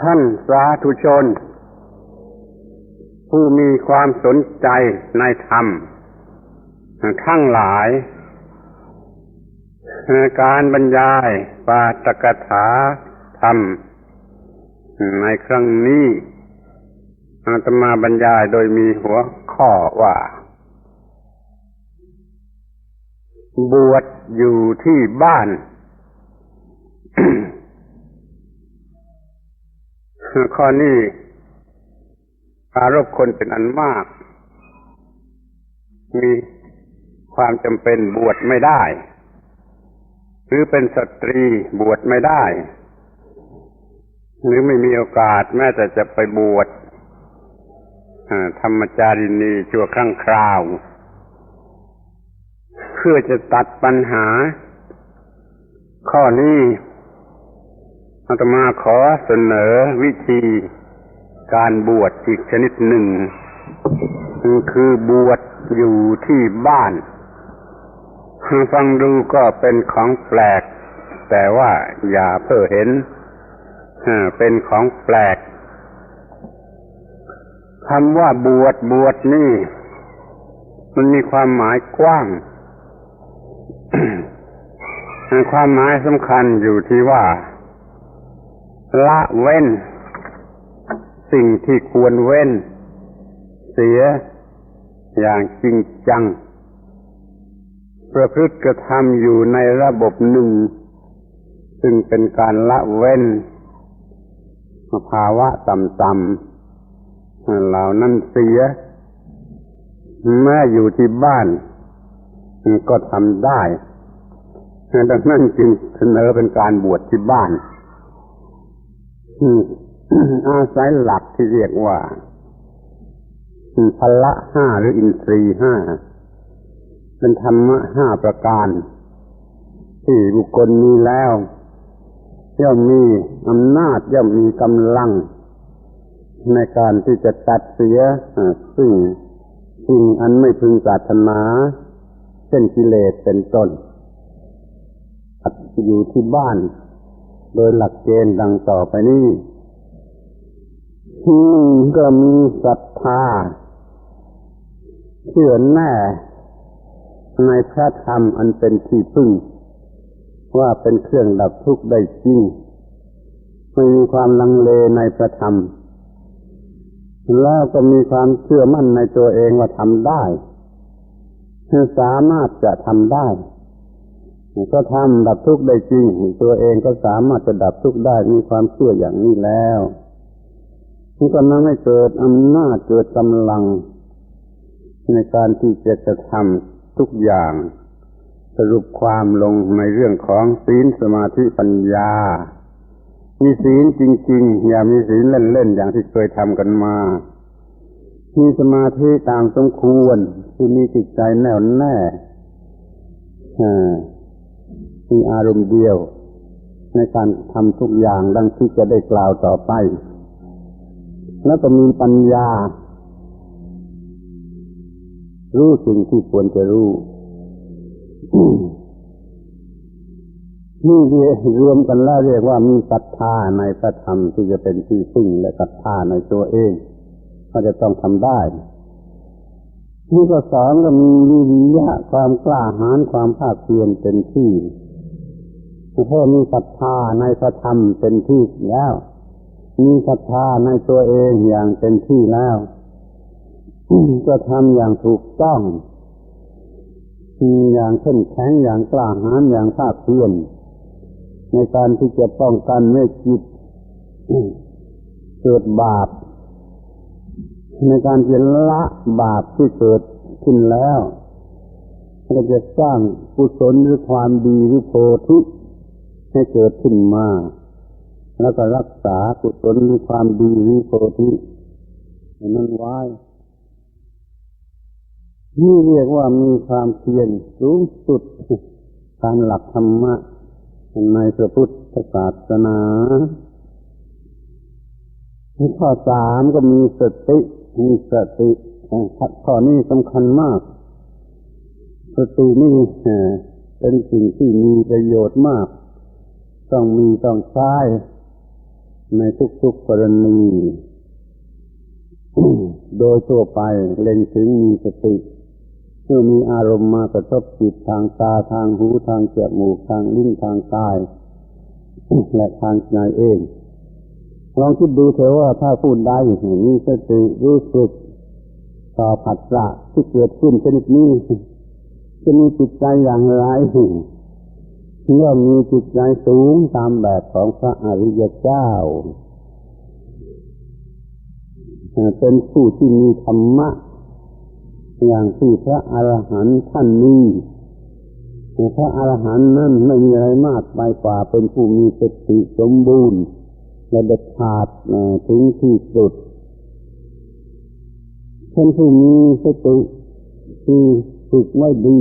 ท่านสาธุชน ผู้มีความสนใจในธรรมทั้งหลาย การบรรยายปาตกถาธรรม ในครั้งนี้อาตมาบรรยายโดยมีหัวข้อว่า บวชอยู่ที่บ้าน ข้อนี้อารบคนเป็นอันมาก มีความจำเป็นบวชไม่ได้ หรือเป็นสตรีบวชไม่ได้ หรือไม่มีโอกาสแม้แต่จะไปบวชธรรมจารินีชั่วครั้งคราว เพื่อจะตัดปัญหา ข้อนี้ อาตมาขอเสนอวิธีการบวชอีกชนิดหนึ่ง คือบวชอยู่ที่บ้านฟังดูก็เป็นของแปลก แต่ว่าอย่าเพ้อเห็นเป็นของแปลกคำว่าบวชบวชนี่ มันมีความหมายกว้าง ความหมายสำคัญอยู่ที่ว่า ละเว้น สิ่งที่ควรเว้น เสียอย่างจริงจัง ประพฤติกระทำอยู่ในระบบหนึ่ง ซึ่งเป็นการละเว้นภาวะต่ำๆเหล่านั้นเสียแม้อยู่ที่บ้านก็ทำได้ดังนั้นจึงเสนอเป็นการบวชที่บ้าน อาศัยหลักที่เรียกว่าพละห้าหรืออินทรีห้าเป็นธรรมะห้าประการ ที่บุคคลมีแล้วย่อมมีอำนาจย่อมมีกำลัง ในการที่จะตัดเสียซึ่งสิ่งอันไม่พึงปรารถนาเช่นกิเลสเป็นต้นอยู่ที่บ้าน โดยหลักเกณฑ์ดังต่อไปนี้ที่ก็มีศรัทธาเชื่อแน่ในพระธรรมอันเป็นที่พึ่ง ว่าเป็นเครื่องดับทุกข์ได้จริงไม่มีความลังเลในพระธรรม แล้วก็มีความเชื่อมั่นในตัวเองว่าทำได้สามารถจะทำได้ ก็ทำดับทุกข์ได้จริง ตัวเองก็สามารถจะดับทุกข์ได้มีความเชื่ออย่างนี้แล้วมันก็นั่งให้เกิดอำนาจเกิดกำลัง ในการที่จะจะทำทุกอย่าง สรุปความลงในเรื่องของศีลสมาธิปัญญา มีศีลจริง ๆ อย่ามีศีลเล่น ๆ อย่างที่เคยทำกันมา มีสมาธิตามสมควร ที่มีจิตใจแน่วแน่ มีอารมณ์เดียว ในการทำทุกอย่างดังที่จะได้กล่าวต่อไป แล้วก็มีปัญญา รู้สิ่งที่ควรจะรู้นี่รวมกันแล้วเรียกว่ามีศรัทธาในพระธรรมที่จะเป็นที่พึ่งและศรัทธาในตัวเอง ก็จะต้องทำได้ นี่ก็สอนก็มีวิริยะความกล้าหาญความภาคเพียรเป็นที่ เพื่อมีศรัทธาในพระธรรมเป็นที่แล้ว มีศรัทธาในตัวเองอย่างเป็นที่แล้วก็ทำอย่างถูกต้องมีอย่างเข้มแข็งอย่างกล้าหาญอย่างภาคเพียรในการที่จะป้องกันไม่จิตเกิดบาป ในการจะละบาปที่เกิดขึ้นแล้วก็จะสร้างกุศลหรือความดีหรือโพธิ ให้เกิดขึ้นมา แล้วก็รักษากุศลหรือความดีหรือโพธิให้นั้นไว้นี่เรียกว่ามีความเพียรสูงสุดการหลักธรรมะในพระพุทธศาสนาข้อสามก็มีสติมีสติข้อนี้สำคัญมาก สตินี่เป็นสิ่งที่มีประโยชน์มาก ต้องมีต้องใช้ในทุกๆกรณี โดยทั่วไปเล็งถึงมีสติเมื่อมีอารมณ์มากระทบจิตทางตาทางหูทางจมูกทางลิ้นทางกาย และทางใจเอง ลองคิดดูเถอะว่าถ้าพูดได้มีสติรู้สึกต่อผัสสะที่เกิดขึ้นชนิดนี้จะมีจิตใจอย่างไร เมื่อมีจิตใจสูงตามแบบของพระอริยเจ้า เป็นผู้ที่มีธรรมะ อย่างที่พระอรหันต์ท่านนี้พระอรหันต์นั้นไม่มีอะไรมากไปกว่าเป็นผู้มีสติสมบูรณ์และเด็ดขาดถึงที่สุดเป็นผู้มีสติที่ฝึกไม่ดี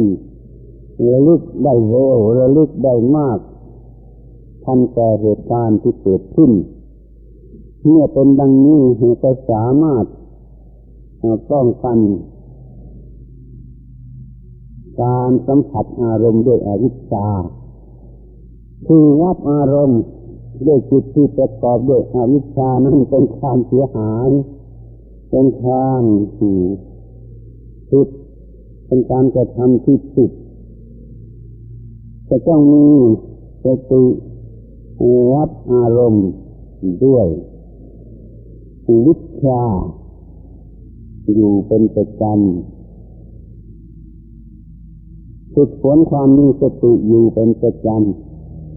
ระลึกได้เร็วระลึกได้มากทันแก่เหตุการณ์ที่เกิดขึ้น เมื่อเป็นดังนี้ก็สามารถป้องกัน การสัมผัสอารมณ์ด้วยอวิชชาคือรับอารมณ์ด้วยจิตที่ประกอบด้วยอวิชชานั้นเป็นความเสียหาย เป็นความผิดเป็นการกระทำที่ผิด จะต้องมีสติรับอารมณ์ด้วยวิชาอยู่เป็นประจำฝึกฝนความมีสติอยู่เป็นประจ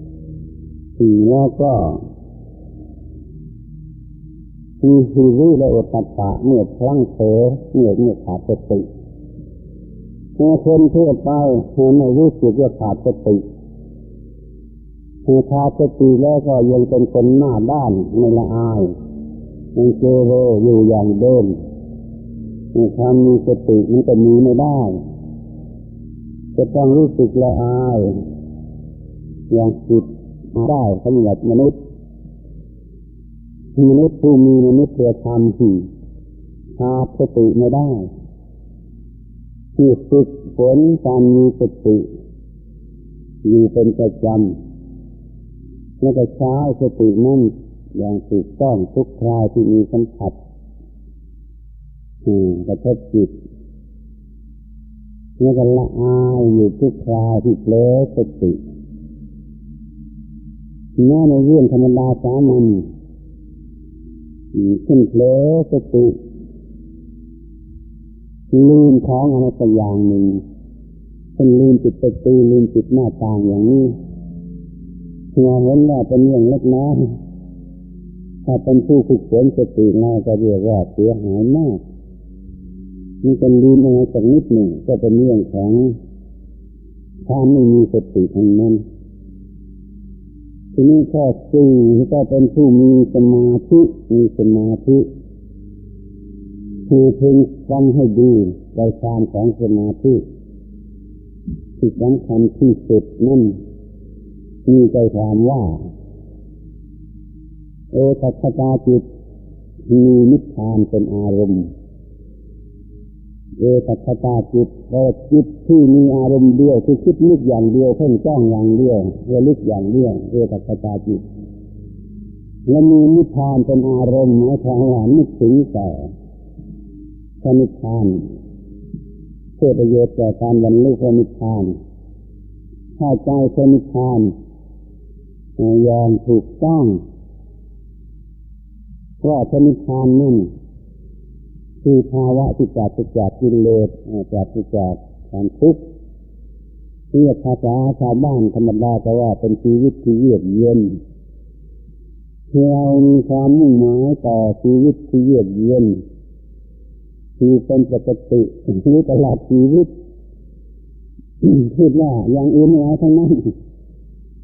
ำสี่แล้วก็มีชีวิและอุตตะเมื่อพลั้งเผลอเมื่อเมื่อขาดสติ มื่อคนทั่วไปไม่รู้สึกว่าขาดสติคือขาดสติแล้วก็ยังเป็นคนหน้าด้านไม่ละอายยังเจโรอยู่อย่างเดิมความมีสติมันก็มีไม่ได้ จะต้องรู้สึกละอาย อย่างจิตได้สำหรับมนุษย์มนุษย์ผู้มีมนุษย์เพื่อทำที่ขาดสติไม่ได้ ที่ฝึกฝนการมีสติอยู่เป็นประจำแล้วก็ใช้สตินั่นอย่างถูกต้องทุกคราวที่มีสัมผัสกระทบจิตแล้วก็ละอายอยู่ทุกคราวที่เผลอสติแม้ในเรื่องธรรมดาสามัญขึ้นเผลอสติ ลืมของอะไรสักอย่างหนึ่งเป็นลืมจิตประตูลืมจิตหน้าต่างอย่างนี้เงาเห็นว่าเป็นเรื่องเล็กน้อยถ้าเป็นผู้ฝึกฝนสติน้อยก็เรียกว่าเสียหายมากมีเป็นลืมอะไรสักนิดหนึ่งก็เป็นเรื่องของความไม่มีสติทั้งนั้นทีนี้ข้อสี่ก็เป็นผู้มีสมาธิมีสมาธิ คือพึงฟังให้ดีใจความของสมาธิที่สำคัญที่สุดนั่นมีใจความว่าเอตัคตาจิตมีนิพพานเป็นอารมณ์เอตัคตาจิตเอจิตที่มีอารมณ์เดียวคือคิดนึกอย่างเดียวเพ่งจ้องอย่างเดียวระลึกอย่างเดียวเอตัคตาจิตและมีนิพพานเป็นอารมณ์หมายความว่านึกถึงแต่ พระนิพพานเพื่อประโยชน์แก่การบรรลุพระนิพพานถ้าใจพระนิพพานยอมถูกต้องเพราะพระนิพพานนั่นคือภาวะที่จัดจากกิเลสจัดจากความทุกข์เรียกภาษาชาวบ้านธรรมดาแต่ว่าเป็นชีวิตที่เยือกเย็นเรามีความมุ่งหมายต่อชีวิตที่เยือกเย็น คือเป็นปกติชีวิตลอดชีวิตคิดว่าอย่างอื่นไม่เอาทั้งนั้น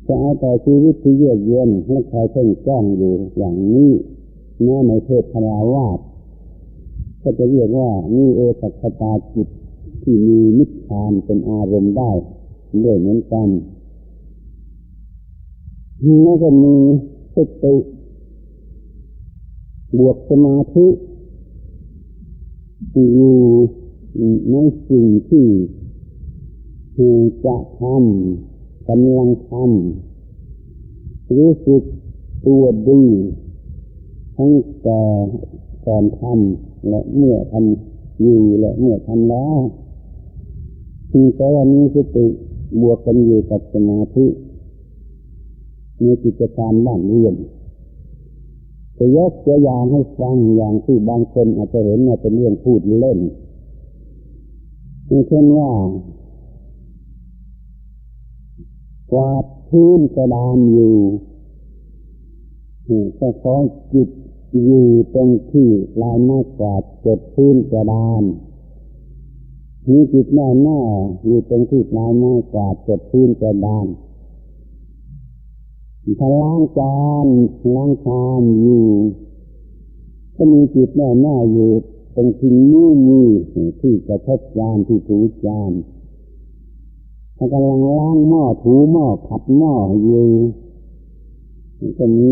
จะเอาแต่ชีวิตที่เยือกเย็นและคอยเพ่งจ้องอยู่อย่างนี้แม้ในเทศพลาวาสก็จะเรียกว่านี่เอตัคตาจิตที่มีนิพพานเป็นอารมณ์ได้ด้วยเหมือนกันนี่ก็มีสติบวกสมาธิ อยู่ในสิ่งที่จะทำกำลังทำรู้สึกตัวดีทั้งแต่ก่อนทำและเมื่อทำอยู่และเมื่อทำแล้วมีแต่ว่ามีสติบวกกันอยู่กับสมาธิในกิจการบ้านเรือน จะยกตัวอย่างให้ฟังอย่างที่บางคนอาจจะเห็นว่าเป็นเรื่องพูดเล่นเช่นว่ากวาดพื้นกระดานอยู่ก็ขอจิตอยู่ตรงที่ลายไม้กวาดจดพื้นกระดานมีจิตแน่แน่อยู่ตรงที่ลายไม้กวาดจดพื้นกระดาน ถ้าล้างจานล้างชามอยู่ ก็มีจิตแน่แน่อยู่ตรงที่นี้มีที่กระทบจานที่ถูจานถ้ากำลังล้างหม้อถูหม้อขัดหม้ออยู่ก็มี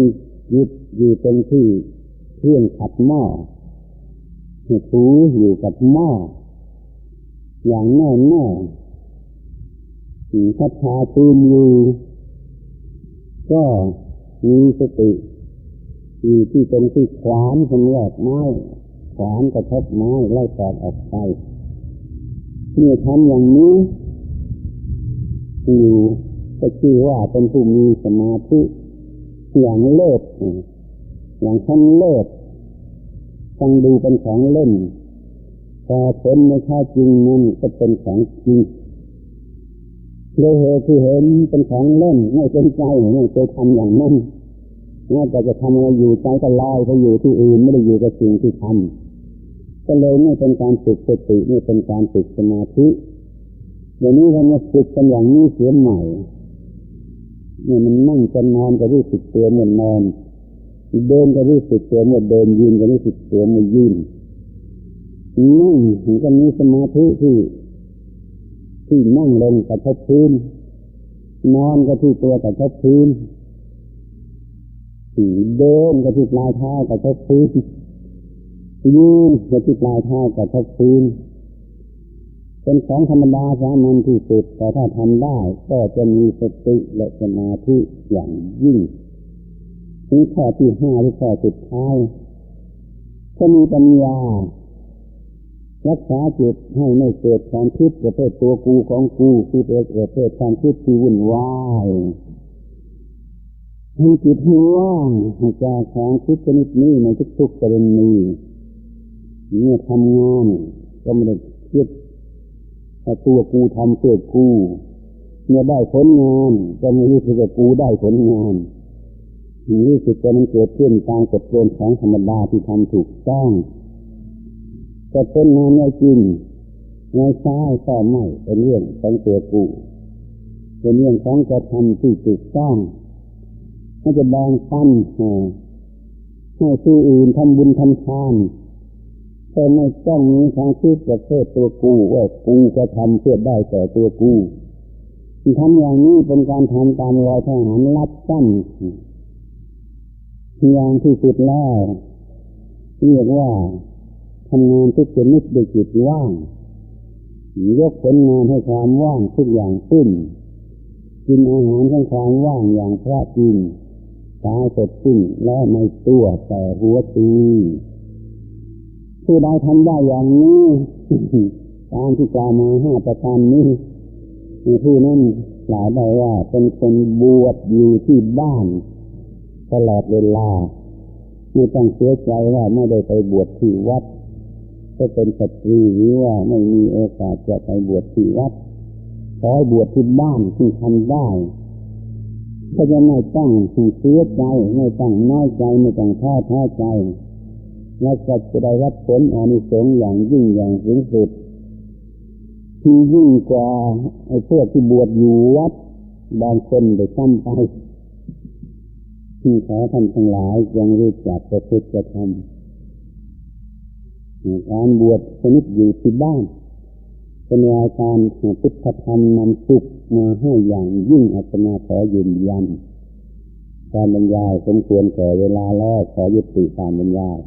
ยึดอยู่ตรงที่เครื่องขัดหม้อถูอยู่กับหม้ออย่างแน่แน่ถ้าชาตูนอยู่ ก็มีสติอยู่ที่เป็นที่ขวานสำหรับไม้ขวานกระทบไม้ไล่ตอดออกไปเมื่อทำอย่างนี้อยู่ก็ชื่อว่าเป็นผู้มีสมาธิอย่างเลิศอย่างชั้นเลิศฟังดูเป็นของเล่นพอผลในท่าจริงนั้นก็เป็นของจริง เลยเหตุที่เห็นเป็นของเล่นไม่สนใจไม่เคยทำอย่างนั้นแม้แต่จะทำอะไรอยู่ใจก็ลอยไปอยู่ที่อื่นไม่ได้อยู่กับสิ่งที่ทำก็เลยไม่เป็นการฝึกสติไม่เป็นการฝึกสมาธิเดี๋ยวนี้เรามาฝึกกันอย่างนี้เสียใหม่เนี่ยมันนั่งจะนอนก็รู้สึกตัวเหมือนนอนเดินก็รู้สึกตัวเมื่อเดินยืนก็รู้สึกตัวเมื่อยืนนั่งก็มีสมาธิที่ ที่นั่งลงกระทบพื้น นอนก็ที่ตัวกระทบพื้นเดินก็ที่ปลายเท้ากระทบพื้นยืนก็ที่ปลายเท้ากระทบพื้นเป็นของธรรมดาสามัญที่สุดแต่ถ้าทำได้ก็จะมีสติและสมาธิอย่างยิ่งนี่ข้อที่ห้าที่ข้อสุดท้ายก็มีปัญญา รักษาจิตให้ไม่เกิดความคิดประเภทตัวกูของกูคือประเภทความคิดที่วุ่นวายให้จิตให้ว่างจากความคิดชนิดนี้ในทุกๆกรณีเมื่อทำงานก็ไม่ได้คิดแต่ตัวกูทำเพื่อกูเมื่อได้ผลงานก็ไม่รู้สึกว่ากูได้ผลงานรู้สึกว่ามันเกิดขึ้นตามกฎเกณฑ์ของธรรมดาที่ทำถูกต้อง จะเป็นงานในจริงในซ้ายก็ไม่เป็นเรื่องของตัวกูเป็นเรื่องของกระทำที่ถูกต้องให้จะบ่งปันให้ผู้อื่นทำบุญทำทานแต่ไม่ต้องมีทางคิดประเภทตัวกูว่ากูจะทำเพื่อได้แต่ตัวกูทำอย่างนี้เป็นการทำตามรอยทหารลัดสั้นอย่างที่สุดแล้วเรียกว่า ทำงานทุกชนิดด้วยจิตว่าง ยกผลงานให้ความว่างทุกอย่างขึ้น กินอาหารให้ความว่างอย่างพระกินตายสดสิ้นและในตัวแต่หัวตีผู้ใดทำได้อย่างนี้ตามที่กล่าวมาห้าประการนี้ผู้นั้นกล่าวได้ว่าเป็นคนบวชอยู่ที่บ้านตลอดเวลาไม่ต้องเสียใจว่าไม่ได้ไปบวชที่วัด ก็เป็นสตรีหรือว่าไม่มีโอกาสจะไปบวชที่วัดขอบวชที่บ้านที่ทำได้ก็จะไม่ต้องเสียใจไม่ต้องน้อยใจไม่ต้องท้อท้ใจและก็จะได้รับผลอานิสงส์อย่างยิ่งอย่างสูงสุดที่ยิ่งกว่าไอ้พวกที่บวชอยู่วัดบางคนได้ซ้ำไปที่ขอท่านทั้งหลายยังรู้จักประพฤติจะทำ การบวชชนิดอยู่ที่บ้าน เป็นรายการพุทธธรรมนำสุขมาให้อย่างยิ่งอาตมาขอยืนยันการบรรยายสมควรแก่เวลาแล้วขอยุติการบรรยาย